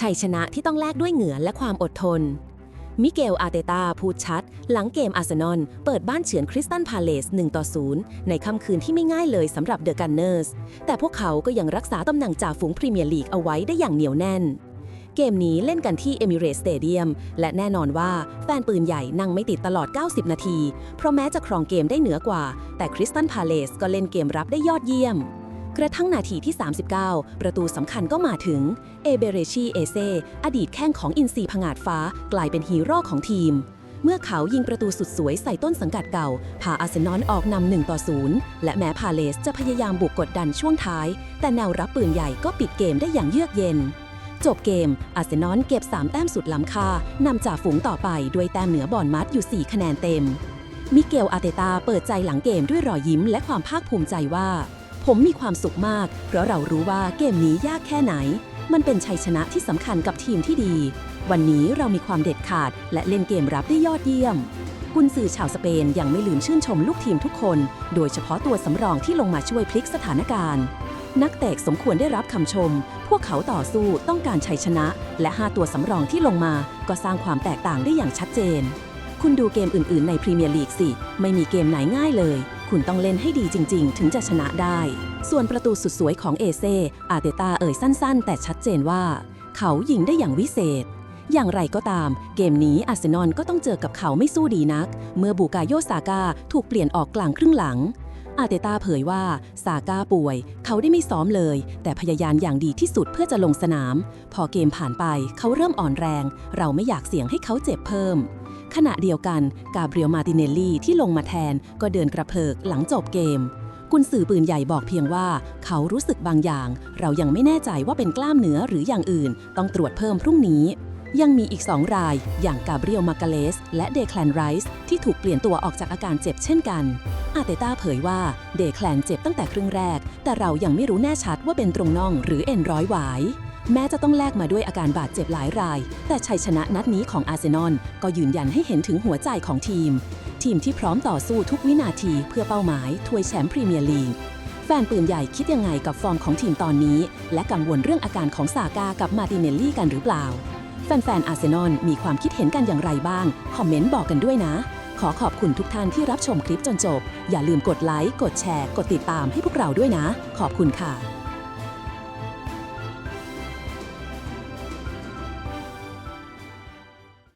ชัยชนะที่ต้องแลกด้วยเหงื่อและความอดทน มิเกลอารเตตาพูดชัด หลังเกมอาร์เซนอลเปิดบ้านเฉือนคริสตันพาเลส1ต่อ0ในค่ำคืนที่ไม่ง่ายเลยสำหรับเดอะกันเนอร์สแต่พวกเขาก็ยังรักษาตำแหน่งจ่าฝูงพรีเมียร์ลีกเอาไว้ได้อย่างเหนียวแน่น เกมนี้เล่นกันที่เอมิเรตสเตเดียมและแน่นอนว่าแฟนปืนใหญ่นั่งไม่ติดตลอด 90 นาที เพราะแม้จะครองเกมได้เหนือกว่า แต่คริสตันพาเลสก็เล่นเกมรับได้ยอดเยี่ยม กระทั่งนาทีที่ 39 ประตูสำคัญก็มาถึง เอเบเรชีเอเซอดีตแข้งของอินซีผงาดฟ้ากลายเป็นฮีโร่ของทีม เมื่อเขายิงประตูสุดสวยใส่ต้นสังกัดเก่า พาอาร์เซนอลออกนำ1ต่อ0และแม้พาเลสจะพยายามบุกกดดันช่วงท้าย แต่แนวรับปืนใหญ่ก็ปิดเกมได้อย่างเยือกเย็น จบเกม อาร์เซนอลเก็บ 3 แต้มสุดล้ำค่านำจ่าฝูงต่อไปด้วยแต้มเหนือบอร์นมัดอยู่ 4 คะแนนเต็มมิเกลอาเตตาเปิดใจหลังเกมด้วยรอยยิ้มและความภาคภูมิใจว่า ผมมีความสุขมาก เพราะเรารู้ว่าเกมนี้ยากแค่ไหน มันเป็นชัยชนะที่สำคัญกับทีมที่ดี วันนี้เรามีความเด็ดขาด และเล่นเกมรับได้ยอดเยี่ยม กุนสื่อชาวสเปนยังไม่ลืมชื่นชมลูกทีมทุกคน โดยเฉพาะตัวสำรองที่ลงมาช่วยพลิกสถานการณ์ นักเตะสมควรได้รับคำชม พวกเขาต่อสู้ต้องการชัยชนะ และ 5 ตัวสำรองที่ลงมา ก็สร้างความแตกต่างได้อย่างชัดเจน คุณดูเกมอื่น ๆ ในพรีเมียร์ลีกสิ ไม่มีเกมไหนง่ายเลย คุณต้องเล่นให้ดีจริง ๆ ถึงจะชนะได้ ส่วนประตูสุดสวยของเอเซอาเตตาเอ่ยสั้น ๆ แต่ชัดเจนว่า เขายิงได้อย่างวิเศษ อย่างไรก็ตาม เกมนี้อาร์เซนอลก็ต้องเจอกับเขาไม่สู้ดีนัก เมื่อบูกาโยซาก้าถูกเปลี่ยนออกกลางครึ่งหลังอาเตตาเผยว่าซาก้าป่วย เขาได้ไม่ซ้อมเลย แต่พยายามอย่างดีที่สุดเพื่อจะลงสนาม พอเกมผ่านไปเขาเริ่มอ่อนแรง เราไม่อยากเสี่ยงให้เขาเจ็บเพิ่ม ขณะเดียวกันกาเบรียลมาติเนลลี่ที่ลงมาแทนก็เดินกระเพิกหลังจบเกม กุนสื่อปืนใหญ่บอกเพียงว่า เขารู้สึกบางอย่าง เรายังไม่แน่ใจว่าเป็นกล้ามเนื้อหรืออย่างอื่น ต้องตรวจเพิ่มพรุ่งนี้ ยังมีอีก2ราย อย่างกาเบรียลมากาเลส และเดคลนไรส์ที่ถูกเปลี่ยนตัวออกจากอาการเจ็บเช่นกันอาเตต้าเผยว่าเดคลนเจ็บตั้งแต่ครึ่งแรก แต่เรายังไม่รู้แน่ชัดว่าเป็นตรงน่องหรือเอ็นร้อยหวาย แม้จะต้องแลกมาด้วยอาการบาดเจ็บหลายราย แต่ชัยชนะนัดนี้ของอาร์เซนอลก็ยืนยันให้เห็นถึงหัวใจของทีม ทีมที่พร้อมต่อสู้ทุกวินาทีเพื่อเป้าหมายถ้วยแชมป์พรีเมียร์ลีกแฟนปืนใหญ่คิดยังไงกับฟอร์มของทีมตอนนี้ และกังวลเรื่องอาการของซาก้ากับมาติเนลลี่กันหรือเปล่า แฟนๆอาร์เซนอลมีความคิดเห็นกันอย่างไรบ้าง คอมเมนต์บอกกันด้วยนะ ขอขอบคุณทุกท่านที่รับชมคลิปจนจบ อย่าลืมกดไลค์กดแชร์ กดติดตามให้พวกเราด้วยนะ ขอบคุณค่ะ